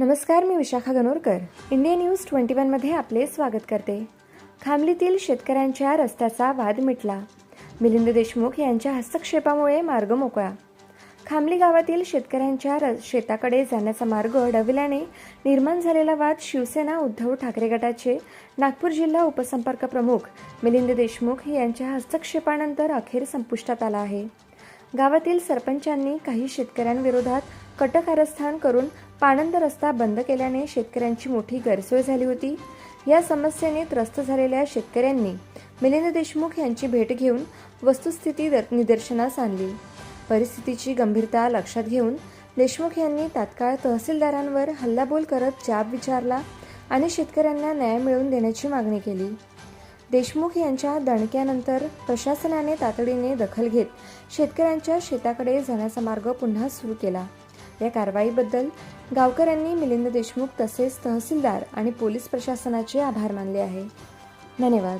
नमस्कार मी Vishakha Ganorkar. India News twenty वनमध्ये आपले स्वागत करते. खामलीतील शेतकऱ्यांच्या रस्त्याचा वाद मिटला. मिलिंद देशमुख यांच्या हस्तक्षेपामुळे मार्ग मोकळा. खामली गावातील शेतकऱ्यांच्या र शेताकडे जाण्याचा मार्ग अडविल्याने निर्माण झालेला वाद शिवसेना उद्धव ठाकरे गटाचे नागपूर जिल्हा उपसंपर्क प्रमुख मिलिंद देशमुख यांच्या हस्तक्षेपानंतर अखेर संपुष्टात आला आहे. गावातील सरपंचांनी काही शेतकऱ्यांविरोधात कटकारस्थान करून पाणंद रस्ता बंद केल्याने शेतकऱ्यांची मोठी गैरसोय झाली होती. या समस्येने त्रस्त झालेल्या शेतकऱ्यांनी मिलिंद देशमुख यांची भेट घेऊन वस्तुस्थिती निदर्शनास आणली. परिस्थितीची गंभीरता लक्षात घेऊन देशमुख यांनी तात्काळ तहसीलदारांवर हल्लाबोल करत जाब विचारला आणि शेतकऱ्यांना न्याय मिळवून देण्याची मागणी केली. देशमुख यांच्या दणक्यानंतर प्रशासनाने तातडीने दखल घेत शेतकऱ्यांच्या शेताकडे जाण्याचा मार्ग पुन्हा सुरू केला. या कारवाईबद्दल गावकऱ्यांनी मिलिंद देशमुख तसेच तहसीलदार आणि पोलीस प्रशासनाचे आभार मानले आहे. धन्यवाद.